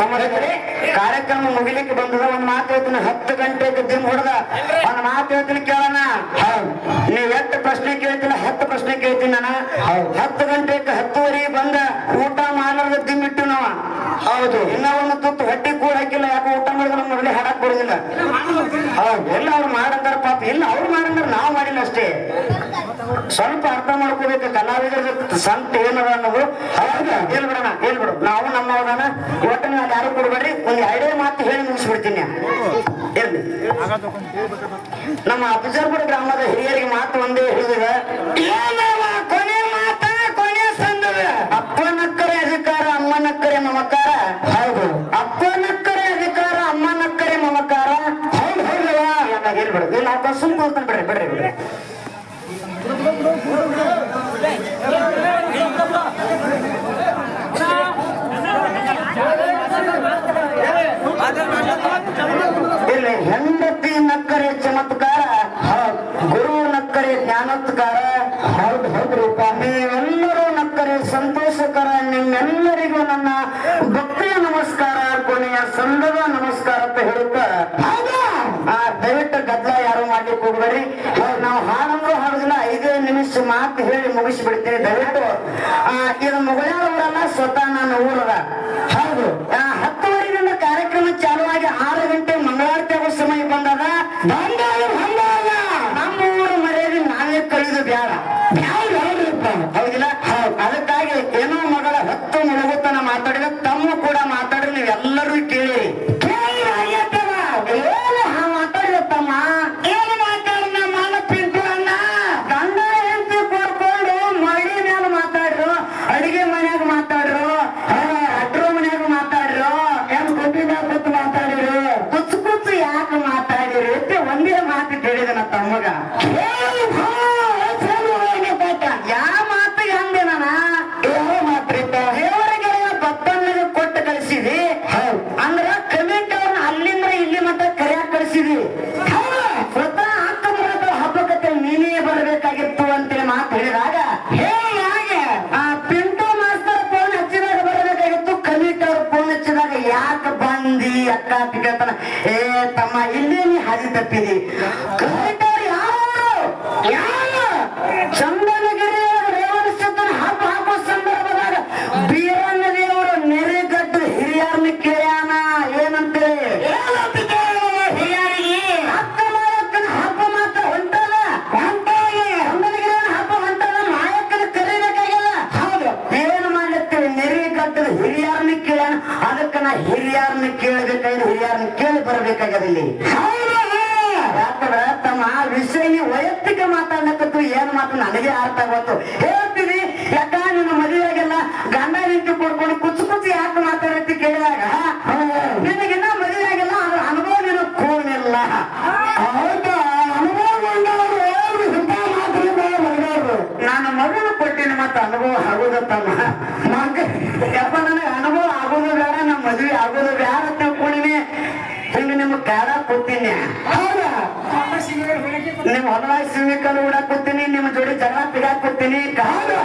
ಸಮಸ್ಯೆ ಕಾರ್ಯಕ್ರಮ ಮುಗಿಲಿಕ್ಕೆ ಬಂದದ ಒಂದ್ ಮಾತು ಹೇಳ್ತೀನಿ. ಹತ್ತು ಗಂಟೆಗೆ ದಿನ ಹೊಡೆದ. ಒಂದ್ ಮಾತು ಹೇಳ್ತೀನಿ ಕೇಳೋಣ. ನೀವ್ ಎಷ್ಟು ಪ್ರಶ್ನೆ ಕೇಳ್ತೀನಿ ಹತ್ತು ಪ್ರಶ್ನೆ ಕೇಳ್ತೀನಿ ನಾನು. ಹತ್ತು ಗಂಟೆಗೆ ಹತ್ತುವರೆಗೆ ಬಂದ. ಊಟ ಮಾಡಲ್ ದಿಮ್ ಇಟ್ಟು ನಾವ. ಹೌದು. ಇನ್ನ ಒಂದು ತುತ್ತು ಹೊಟ್ಟೆ ಕೂಡ ಹಾಕಿಲ್ಲ. ಯಾಕೆ ಊಟ ಮಾಡಿದ್ರೆ ನಮ್ಮ ಮೊದಲೇ ಹಾಡಕ್ ಬರುದಿಲ್ಲ. ಹೌದು. ಎಲ್ಲ ಅವ್ರು ಮಾಡಂತಾರ ಪಾಪ. ಇಲ್ಲ ಅವ್ರು ಮಾಡಂದ್ರ ನಾವು ಮಾಡಿಲ್ಲ ಅಷ್ಟೇ. ಸ್ವಲ್ಪ ಅರ್ಥ ಮಾಡ್ಕೋಬೇಕು ಕಲಾವಿದರ ಸಂತ ಏನದ ಅನ್ನೋದು. ಹೇಳ್ಬಿಡೋಣ, ಹೇಳ್ಬಿಡು. ನಾವು ನಮ್ಮವದಾನ ಇವತ್ತು ನೀವು ಯಾರು ಕೊಡ್ಬೇಡ್ರಿ. ಒಂದು ಎರಡೇ ಮಾತು ಹೇಳಿ ಮುಗಿಸ್ಬಿಡ್ತೀನಿ. ಇರ್ಲಿ. ನಮ್ಮ ಅಫಜರ್ಪುರ ಗ್ರಾಮದ ಹಿರಿಯರಿಗೆ ಮಾತು ಒಂದೇ ಹೇಳಿದ್ರೆ ಕೊನೆ ಮಾತ, ಕೊನೆ ಸಂದದ ಅಪ್ಪನಕ್ಕರೆ ಅಧಿಕಾರ ಅಮ್ಮನಕ್ಕರೆ ಮಮಕಾರ. ಹೌದು. ಅಪ್ಪನಕ್ಕರೆ ಅಧಿಕಾರ ಅಮ್ಮನಕ್ಕರೆ ಮಮಕಾರ. ಹೌದು ಹೌದು ಹೇಳ್ಬಿಡು. ಇಲ್ಲ ಕೂತ್ಕೊಂಡು ಬಿಡ್ರಿ ಬಿಡ್ರಿ ಬಿಡ್ರಿ. ಸಂದದ ನಮಸ್ಕಾರ ಅಂತ ಹೇಳುತ್ತಾ ಆ ದಯವಿಟ್ಟು ಗದ್ದಲ ಯಾರು ಮಾಡ್ಲಿಕ್ಕೆ ಹೋಗ್ಬೇಡಿ ನಾವು ಹಾಡಂದ್ರು ಹಾಡುದಿಲ್ಲ ಐದೇ ನಿಮಿಷ ಮಾತು ಹೇಳಿ ಮುಗಿಸಿಬಿಡ್ತೀನಿ. ದಯವಿಟ್ಟು ಆ, ಇದು ಊರಲ್ಲ ಸ್ವತಃ ನನ್ನ ಊರದ ಹೌದು ಆ, ಹತ್ತುವರೆಗಿಂದ ಕಾರ್ಯಕ್ರಮ ಚಾಲುವಾಗಿ ಆರು ಗಂಟೆ ಮಂಗಳಾರತಿ ಆಗೋ ಸಮಯ ಬಂದದ ಬಂದಾಗ ಬಂದಾಗ ನಮ್ಮ ಊರು ಮರ್ಯಾದೆ ನಾವೇ ಕಳೆದು ಬ್ಯಾಡ ಬ್ಯಾಡ ಹೌದ್ರಪ್ಪ. ಹೌದಿಲ್ಲ ಹೌದು ಅದಕ್ಕಾಗಿ ಏನೋ ಮಗಳ ಹತ್ತು ಮುಳುಗುತ್ತನ ಮಾತಾಡಿದ ತಮ್ಮ ಕೂಡ ಮಾತಾಡಿ ನೀವೆಲ್ಲರೂ ಕೇಳಿ ಕೇಳಿ ಆಗೈತಲ್ಲ? ಏನು ಹಾ ಮಾತಾಡಿದ ತಮ್ಮ ಏನು ಮಾತಾಡಿದ ಮಾನ ಪಿಂಟು ಅಣ್ಣ ಗಂಡ ಹೆಂಡತಿ ಕೊಡ್ಕೊಂಡು ಮಳಿ ಮ್ಯಾಲ ಮಾತಾಡ್ರು ಅಡಿಗೆ ಮನ್ಯಾಗ ಮಾತಾಡ್ರು ಅಡ್ರು ಮನ್ಯಾಗ ಮಾತಾಡ್ರು ಹೆಂಗ್ ಗುಡ್ಡಿ ಮ್ಯಾಲ ಕೂತು ಮಾತಾಡಿರು ಕುಚ್ಚು ಕುಚ್ಚು ಯಾಕೆ ಮಾತಾಡಿರಿ ಅಂತ ಒಂದೇ ಮಾತು ಕೇಳಿದ ನನ್ನ ತಮ್ಮಗ ಯಾವ ಮಾತು ಹೆಂಗೆ ನಾನ ಯಾವ ಮಾತ್ರಿ ದೇವರಿಗೆ ಬಪ್ಪನ್ನಿಗೆ ಕೊಟ್ಟು ಕಳಿಸಿದಿ ಅಂದ್ರ ಕಮಿಟಿ ಅವ್ರನ್ನ ಅಲ್ಲಿಂದ ಇಲ್ಲಿ ಮಟ್ಟ ಕರೆಯಾಕ ಕಳಿಸಿದಿ ಸ್ವತಃ ಅಕ್ಕಮರದ ಹಬ್ಬಕ್ಕೆ ನೀನೇ ಬರಬೇಕಾಗಿತ್ತು ಅಂತೇಳಿ ಮಾತು ಹೇಳಿದಾಗ ಹೇಗೆ ಹಾಗೆ ಆ ಪಿಂಟು ಮಾಸ್ತರ್ ಫೋನ್ ಹಚ್ಚಿದಾಗ ಬರಬೇಕಾಗಿತ್ತು ಕಮಿಟಿ ಅವ್ರ ಫೋನ್ ಹಚ್ಚಿದಾಗ ಯಾಕೆ ಬಂದಿ ಅಕ್ಕ ಅಂತ ಕೇಳ್ತಾನ ಏ ತಮ್ಮ ಇಲ್ಲಿ ನೀ ಹಾದಿ ತಪ್ಪಿದಿ. ಚಂದನಗಿರಿ ರೇವಣಸಿದ್ದನ ಹಬ್ಬ ಹಾಕೋ ಸಂದರ್ಭದಾಗ ಬೀರಣ್ಣ ದೇವರು ನೆರೆಗಟ್ಟು ಹಿರಿಯರ್ನ ಕೇಳ್ಯಾನ? ಏನಂತೇಳಿ ಹಿರಿಯರಿಗೆ ಅಕ್ಕ ಮಾಯಕ್ಕನ ಹಬ್ಬ ಮಾತ್ರ ಹೊಂಟಲ್ಲ? ಹೊಂಟಾಗಿ ಚಂದನಗಿರಿಯನ ಹಬ್ಬ ಹೊಂಟಲ್ಲ? ಮಾಯಕ್ಕನ ಕರಿಬೇಕಾಗಿಲ್ಲ ಹೌದು. ಏನು ಮಾಡ್ಲತ್ತೀವಿ ನೆರೆಗಟ್ಟದ ಹಿರಿಯರ್ನ ಕೇಳ್ಯಾನ? ಅದಕ್ಕ ನಾ ಹಿರಿಯರ್ನ ಕೇಳಬೇಕಾದ್ರೆ ಹಿರಿಯರ್ನ ಕೇಳಿ ಬರ್ಬೇಕಾಗದ ಇಲ್ಲಿ. ಯಾಕಂದ್ರ ತಮ್ಮ ವಿಷಯ ವೈಯಕ್ತಿಕ ಮಾತಾಡಕತ್ತು ಏನ್ ಮಾತು ನನಗೆ ಅರ್ಥ ಆಗೋತು. ಹೇಳ್ತೀನಿ ಯಾಕ ನಿನ್ನ ಮದುವೆಯಾಗೆಲ್ಲ ಗಂಡ ನಿಂತು ಕೊಡ್ಕೊಂಡು ಕುಚ್ಚು ಕುಚ್ಚು ಯಾಕೆ ಮಾತಾಡತ್ತಿ ಕೇಳಿದಾಗ ನಿನಗಿನ್ನ ಮದುವೆಯಾಗೆಲ್ಲ ಅದ್ರ ಅನುಭವ ನಿನ್ನ ಕೂರ್ನಿಲ್ಲ ಹೌದಾ ಅನುಭವ ನಾನು ಮಗನ ಪಟ್ಟಿನ ಮತ್ತೆ ಅನುಭವ ಆಗೋದ ತಮ್ಮ ಮಗ ಯಪ್ಪ ನನಗೆ ಅನುಭವ ಆಗೋದು ಬೇಡ ನಮ್ಮ ಮದುವೆ ಆಗೋದು ಬೇಡ ಅಂತ ಹಿಂಗ ನಿಮ್ ಕಾರ ಕೂತೀನಿ ಹೌದಾ? ನಿಮ್ ಹೊಲವಾಗಿ ಸಿವಿಕಲ್ ಕೂಡ ಕೂತೀನಿ ನಿಮ್ ಜೋಡಿ ಜಗಳ ಕೊಡ್ತೀನಿ. ಕೂತೀನಿ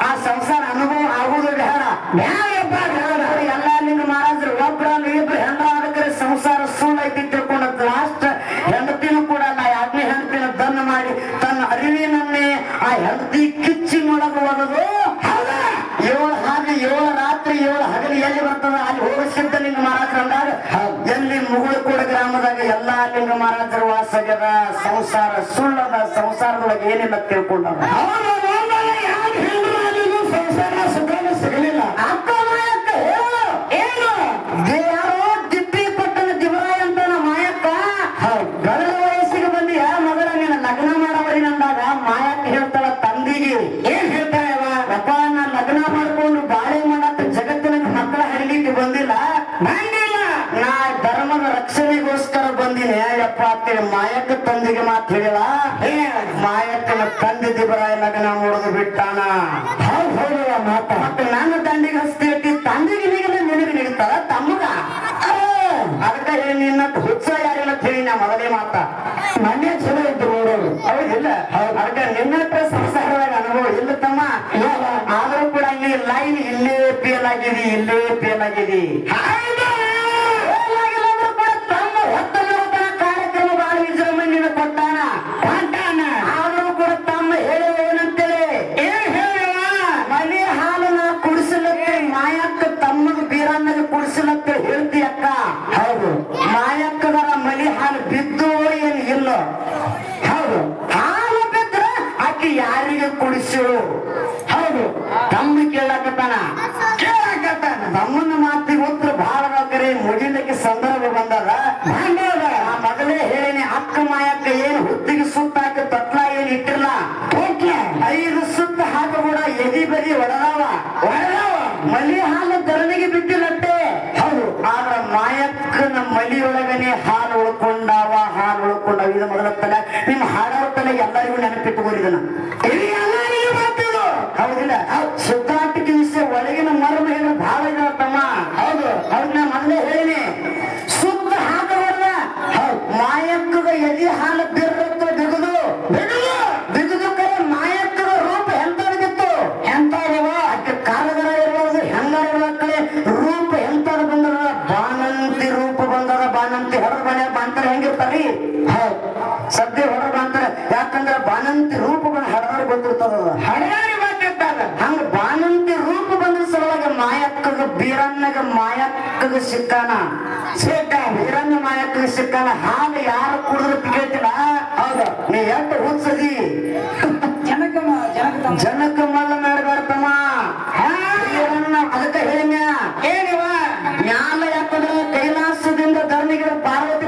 ಆ ಸಂಸಾರ ಅನುಭವ ಆಗೋದು ಬೇಡ. ಬೇಡಪ್ಪ ಬೇಡ. ಎಲ್ಲ ನಿಂಗ ಮಹಾರಾಜರು ಒಬ್ರ ಇಬ್ರು ಅದಕ್ಕೆ ಸಂಸಾರ ಸುಳ್ಳು ಐತಿ ತಿಳ್ಕೊಂಡ ಲಾಸ್ಟ್ ಹೆಂಡತಿನೂ ಕೂಡ ನಾ ಯಾಕೆ ಹೆಂಡತಿನ ದನ್ನ ಮಾಡಿ ತನ್ನ ಅರಿವಿನನ್ನೇ ಆ ಹೆಂಡತಿ ಕಿಚ್ಚಿ ನೋಡಕ್ ಹೋಗೋದು? ಏಳು ಹಾಗೆ ಏಳು ರಾತ್ರಿ ಏಳು ಹಗಲಿ ಎಲ್ಲಿ ಬರ್ತದ? ಅಲ್ಲಿ ಹೋಗ ಸಿದ್ಧ ಲಿಂಗ ಮಹಾರಾಜರು ಅಂದಾಗ ಎಲ್ಲಿ ಮುಗುಳಕೋಡ ಗ್ರಾಮದಾಗ ಎಲ್ಲಾ ಲಿಂಗ ಮಹಾರಾಜರ ವಾಸಗದ ಸಂಸಾರ ಸುಳ್ಳದ ಸಂಸಾರದೊಳಗೆ ಏನಿಲ್ಲ ತಿಳ್ಕೊಂಡವ ತಂದೆ ದಿಬರಾಯ ಲಗ್ನ ಮಾಡೋದು ಬಿಟ್ಟಾನ? ಹೌದು ಹೌದು ಮಾತ. ಮತ್ತೆ ನನ್ನ ತಂದಿಗೆ ಹಸ್ತಿ ತಂದೆಗೆ ನಿನಗೆ ನಿನಗೆ ನಿಲ್ತಾಳ ತಮ್ಮಗ? ಅದಕ್ಕೆ ನಿನ್ನ ಹುಚ್ಚ ಯಾರಿಲ್ಲ ತಿಳಿ ನಾ ಮೊದಲೇ ಮಾತ. ಮನೆ ಚಲೋ ಇತ್ತು ನೋಡೋರು ಹೌದಿಲ್ಲ? ಅದಕ್ಕೆ ನಿನ್ನ ಹತ್ರ ಸಂಸಾರದಾಗ ಅನುಭವ ಇಲ್ಲ ತಮ್ಮ. ಆದ್ರೂ ಕೂಡ ಇಲ್ಲಿ. ಲೈನ್ ಇಲ್ಲೇ ಫೇಲ್ ಆಗಿದೆ ಇಲ್ಲೇ ಫೇಲ್ ಆಗಿದೆ. ಕೇಳಾಕತ್ತಾನ? ಕೇಳಕತ್ತಾನ. ತಮ್ಮನ ಮಾತಿಗೆ ಉತ್ತರ ಬಹಳ ಕರೆ ಮುಗಿಲಿಕ್ಕೆ ಸಂದರ್ಭ ಬಂದದ ನಾ ಮೊದಲೇ ಹೇಳಿನಿ, ಅಕ್ಕ ಮಾಯಕ್ಕ ಏನ್ ಹುತ್ತಿಗೆ ಸುತ್ತಾಕ ತತ್ಲ ಏನ್ ಇಟ್ಟಿರ್ಲ? ಹೋಗ್ಲ ಐದು ಸುತ್ತ ಹಾಕ ಕೂಡ ಎದಿ ಬದಿ ಒಡದಾವ? ಒಡದಾವ? ಮಲಿ ಹಾಲು ಧರಣಿಗೆ ಬಿದ್ದಿಲ್ಲಟ್ಟೆ? ಹೌದು. ಆದ್ರ ಮಾಯಕ್ಕನ ಮಲಿಯೊಳಗನೆ ಹಾಲು ಉಳ್ಕೊಂಡಾವ ಹಾಲು ಉಳ್ಕೊಂಡಾವ. ಇದು ಮೊದಲ ತಲೆ. ನಿಮ್ಮ ಹಾಡಾರ ತಲೆ ಎಲ್ಲರಿಗೂ ಗೊತ್ತಿದು ಹೌದಿಲ್ಲ. ಬಾನಂತಿ ರೂಪಗಳು ಹಡದಾರ ಬಂದಿರ್ತದ ಹಣಗಾರಿ ಬಂದಿರ್ತಾರ ಹಂಗ ಬಾನಂತಿ ರೂಪ ಬಂದ್ರ ಸಲುವಾಗ ಮಾಯಕ್ಕಗ ಬೀರಣ್ಣಗ ಮಾಯಕ್ಕಗ ಸಿಕ್ಕಾನ? ಸಿಕ್ಕ ಬೀರಣ್ಣ ಮಾಯಕ್ಕಗ ಸಿಕ್ಕಾನ? ಹಾಲು ಯಾರು ಕುಡಿದ್ರು ಕೇಳ್ತಿಲ್ಲ ಹೌದ. ನೀ ಎಷ್ಟು ಹುಚ್ಚದಿ? ಮಲ್ಲ ಮಾಡಬಾರ್ದಮ್ಮ ಬೀರಣ್ಣ ಅದಕ್ಕೆ ಹೇಳಿನ ಏನಿವ ಜ್ಞಾನ ಯಾಕಂದ್ರೆ ಕೈಲಾಸದಿಂದ ಧರ್ಮಿಗಳು ಪಾರ್ವತಿ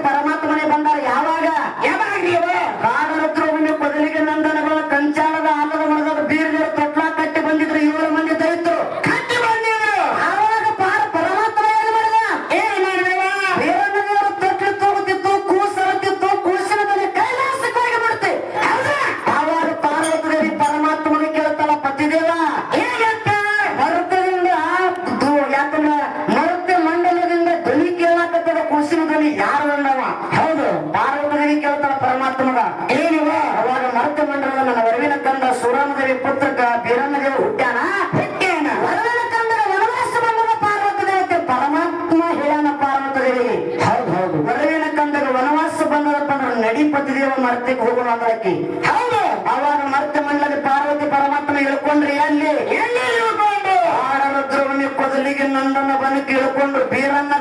ದೇವಿ ಕೇಳ್ತಾಳ ಪರಮಾತ್ಮಗ. ಏನಿವ? ಅವಾಗ ಮರುತ ಮಂಡಲದ ನನ್ನ ವರವಿನ ಕಂದ ಸುರಾಮದೇವಿ ಪುತ್ರಕ ಬೀರನ್ನದೇವರು ಹುಟ್ಟ್ಯಾನ? ಹುಟ್ಟೇನ ವರವಿನ ಕಂದರ ವನವಾಸ ಬಂದದ ಪಾರ್ವತಿ ಪರಮಾತ್ಮ ಹೇಳಾನ ಪಾರ್ವತಿ ದೇವಿಗೆ ಹೌದು ಹೌದು. ವರವಿನ ಕಂದಗ ವನವಾಸ ಬಂದದಪ್ಪ ಅಂದ್ರೆ ನಡಿಪತಿ ದೇವ ಮರ್ತಿಗೆ ಹೋಗೋಣ ಅಂದ್ರಾಕಿ ಹೌದು. ಅವಾಗ ಮರ್ತ ಮಂಡಲದ ಪಾರ್ವತಿ ಪರಮಾತ್ಮ ಇಳ್ಕೊಂಡ್ರಿ ಅಲ್ಲಿ ಎಲ್ಲಿ ಇಳ್ಕೊಂಡು ಆಡರುದ್ರವನಿ ಕೊದಲಿಗೆ ನಂದನ ಬನಕ್ಕೆ ಇಳ್ಕೊಂಡು ಬೀರನ್ನ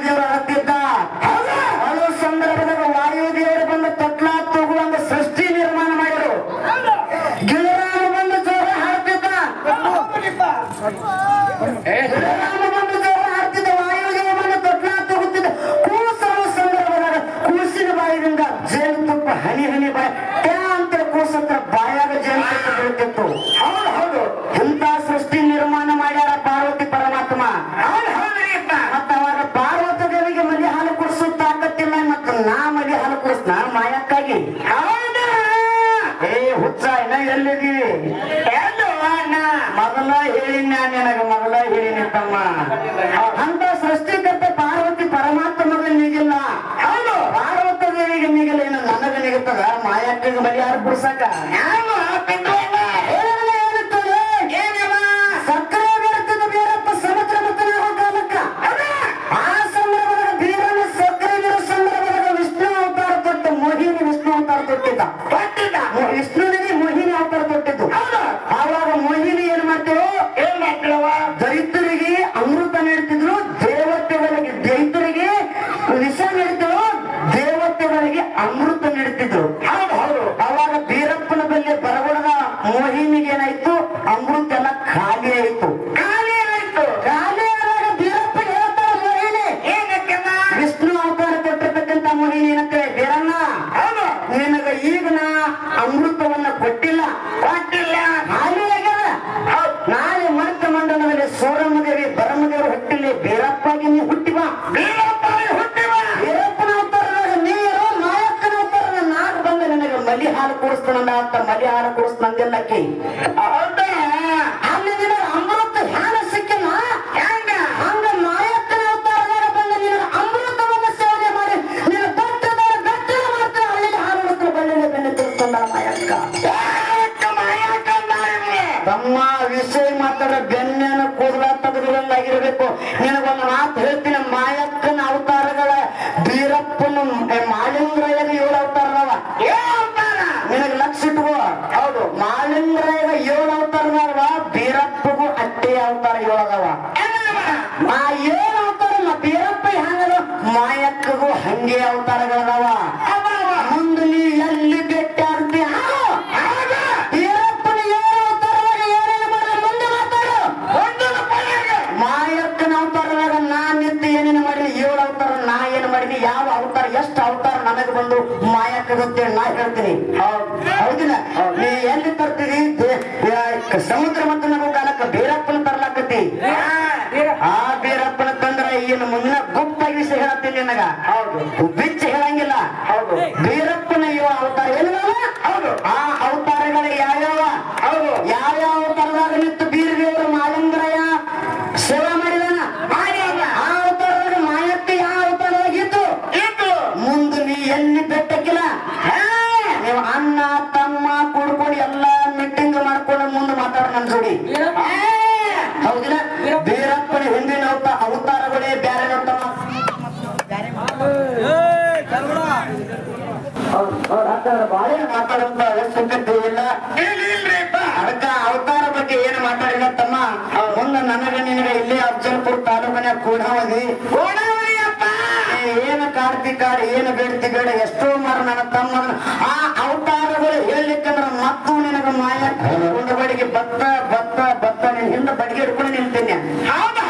ಬಾಯಿ ಟ್ಯಾ ಅಂತ ಕೂಸತ್ರ ಬಾಯಾಗ ಬೀಳ್ತಿತ್ತು ಹೌದು ಹೌದು. ಎಂತ ಸೃಷ್ಟಿ ನಿರ್ಮಾಣ ಮಾಡ್ಯಾರ ಪಾರ್ವತಿ ಪರಮಾತ್ಮ. ಹೌದು ಹೌದ್ರಿಪ್ಪ ಮತ್ತ ಅವಾಗ ಪಾರ್ವತಿ ದೇವಿಗೆ ಮಲಿ ಹಾಲು ಕುಡಿಸೋ ತಾಕತ್ತಿಲ್ಲ ಮತ್ತ ನಾ ಮಲಿ ಹಾಲು ಕುಡಿಸ್ನ ಮಾಯಕ್ಕಾಗಿ. ಹೌದಾ. ಏ ಹುಚ್ಚ ಇನ್ನ ಎಲ್ಲಿದಿ? ಮೊದಲ ಹೇಳಿನ ನಿನಗ ಮೊದಲ ಹೇಳಿನಿ ತಮ್ಮ. ಅಂತ ಸೃಷ್ಟಿಕರ್ತ ಪಾರ್ವತಿ ಪರಮಾತ್ಮಗ ನಿಗಿಲ್ಲ ಹೌದು ಪಾರ್ವತಿ ದೇವಿಗೆ ನಿಗಿಲ್ಲ ಏನು ನನಗ ನಿಗುತ್ತದ ಮಾಯಕ್ಕಗೆ ಹಾಲು ಕುಡಿಸ್ತಾನಂದ ಅಂತ ಮಲಿ ಹಾಲು ಕುಡಿಸ್ತಂದಿಲ್ಲಕ್ಕಿ ಹೌದಾ? ಅಲ್ಲಿ ಅಮೃತ ಹೆಂಗ? ಹಂಗ ಬಂದ ಅಮೃತವನ್ನ ಸೇವನೆ ಮಾಡಿ ಮಾಯಕ್ಕ? ತಮ್ಮ ವಿಷಯ ಮಾತಾಡ ಬೆನ್ನೇನ ಕೂದಲ ತೆಗೆದಿರಂಗಾಗಿರ್ಬೇಕು ನಿನಗೊಂದು ಮಾತು ಹೇಳ್ತೀನಿ ಮಾಯಕ್ಕನ ಅವತಾರಗಳ ಬೀರಪ್ಪನ ಮಾಲಿಂಗರಾಯಗ ಏಳು ಅವತಾರದವ ಗೊತ್ತೇಳಿ ನಾ ಹೇಳ್ತೀನಿ ಹೌದಿಲ್ಲ ನೀ ಎಲ್ಲಿ ಬರ್ತೀರಿ? ಸಮುದ್ರ ಮತ್ತು ನಗು ಬಾಳೆ ಮಾತಾಡುವಂತ ಅವಶ್ಯಕತೆ ಇಲ್ಲ. ಅದಕ್ಕ ಅವತಾರ ಬಗ್ಗೆ ಏನು ಮಾತಾಡಿಲ್ಲ ತಮ್ಮ. ಮುಂದೆ ನನಗ ನಿನಗ ಇಲ್ಲಿ ಅಬ್ಜಲ್ಪುರ್ ತಾಲೂಕಿನ ಕೂಡಾವಧಿ. ಏನು ಕಾರ್ತಿ ಕಾಡ್ ಏನು ಬೇಡ್ತಿ ಬೇಡ ಎಷ್ಟೋ ಮರ ನನ್ನ ತಮ್ಮ ಆ ಅವತಾರಗಳು ಹೇಳಲಿಕ್ಕಂದ್ರ ಮತ್ತು ನಿನಗ ಮಾಯ. ಒಂದು ಬಡಿಗೆ ಭತ್ತ ಭತ್ತ ಭತ್ತ ನಿನ್ ಹಿಂದೆ ಬಡಿಗೆ ಹಿಡ್ಕೊಂಡು ನಿಲ್ತೀನಿ. ಹೌದು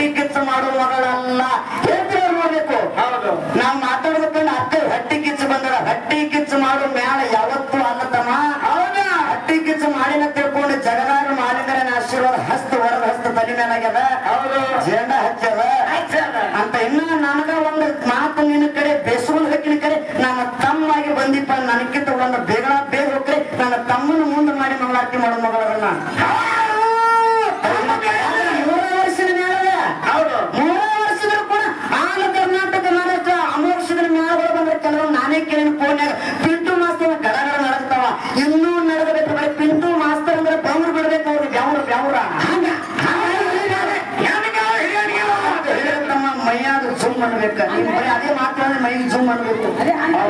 ಹಟ್ಟಿ ಕಿಚ್ಚ ಮಾಡೋ ಮಗಳಲ್ಲ. ಹೇಳ್ತೀರ ನೋಡ್ಬೇಕು ಹೌದು. ನಾವ್ ಮಾತಾಡ್ಬೇಕಂದ್ರೆ ಅಕ್ಕ ಹಟ್ಟಿ ಕಿಚ್ಚು ಬಂದ್ರ ಹಟ್ಟಿ ಕಿಚ್ಚು ಮಾಡೋ ಮ್ಯಾಲ ಯಾವತ್ತು ಅನ್ನತಮ್ಮ. ತಮ್ಮ ಹೌದಾ. ಹಟ್ಟಿ ಕಿಚ್ಚು ಮಾಡಿನ ತಿಳ್ಕೊಂಡು ಜಗದಾರ ಮಾಡಿದ್ರೆ ಆಶೀರ್ವಾದ ಹಸ್ತ ವರದ ಹಸ್ತ ತಲೆ ಮೇಲಾಗ್ಯದ ಹೌದು. ಜೇಂಡ ಹಚ್ಚದ ಅಂತ ಇನ್ನ ನನಗ ಒಂದು ಮಾತು ನಿನ್ನ ಕಡೆ ಬೇಸಗೊಂಡ್ ಹಕ್ಕಿನ ಕಡೆ ನನ್ನ ತಮ್ಮಾಗಿ ಬಂದಿಪ್ಪ ನನಕ್ಕಿಂತ ಒಂದು ಬೇಗ ಬೇಗ ಹೋಗ್ರೆ ನನ್ನ ತಮ್ಮನ ಮುಂದೆ ಮಾಡಿ ಮಂಗಳಾರತಿ ಮಾಡೋ ಮಗಳರನ್ನ ಮೂರ ವರ್ಷದ ಮೇಲದ ಹೌದು ಮೂರ ವರ್ಷಗಳು ಕೂಡ ಆಲ ಕರ್ನಾಟಕ ಮಹಾರಾಷ್ಟ್ರ ಅಮೋಕ್ಷದ ಮ್ಯಾಲಗಳು ಬಂದ್ರೆ ಕೆಲವು ನಾನೇ ಕೇಳಿನ ಫೋನ್ಯಾಗ ಪಿಂಟು ಮಾಸ್ತರ್ ಗಡಗಡ ನಡೆಸ್ತಾವ ಇನ್ನೂ ನಡೆದಬೇಕು ಬರೀ ಪಿಂಟು ಮಾಸ್ತರ್ ಅಂದ್ರೆ ಬೆವ್ರು ಬಿಡ್ಬೇಕು ಅವ್ರು ಬೆವ್ರು ಬೆವ್ರ ಹಂಗ ತಮ್ಮ ಮೈಯಾಗ ಜುಮ್ ಅನ್ಬೇಕ ನೀನ್ ಬರೀ ಅದೇ ಮಾತಾಡಿದ್ರೆ ಮೈಗೆ ಜೂಮ್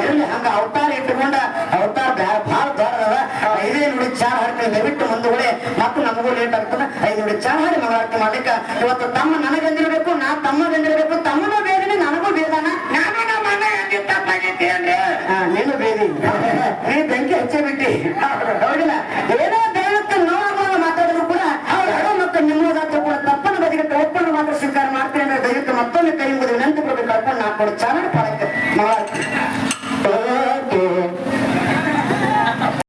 ಎಲ್ಲಿ ಹಂಗ. ಅವತಾರ ಇಟ್ಟುಕೊಂಡ ಅವತಾರ ಭಾಳ ದೊಡ್ಡದ ಐದೇ ನೋಡಿ ಚಾರ್ ಹಾಡ್ತೀವಿ ದಯವಿಟ್ಟು ಮುಂದುಗಡೆ ಮತ್ತು ನಮಗೂ ಲೇಟ್ ಆಗ್ತದೆ. ಐದು ನುಡಿ ಚಾರ್ ಹಾಡಿ ಮಂಗಳಾರತಿ ಮಾಡ್ಲಿಕ್ಕ ಇವತ್ತು ತಮ್ಮ ನನಗಂದಿರ್ಬೇಕು ನಾ ತಮ್ಮಗಂದಿರ್ಬೇಕು ತಮ್ಮನೂ ಬೇಗನೆ ನನಗೂ ಬೇದಾನ ನಾನು ನಮ್ಮ ಅಣ್ಣ ಹೆಂಗೆ ತಪ್ಪಾಗೈತಿ ಅಂದ್ರೆ ಬೆಂಕಿ ನೀನು ಬೇದಿ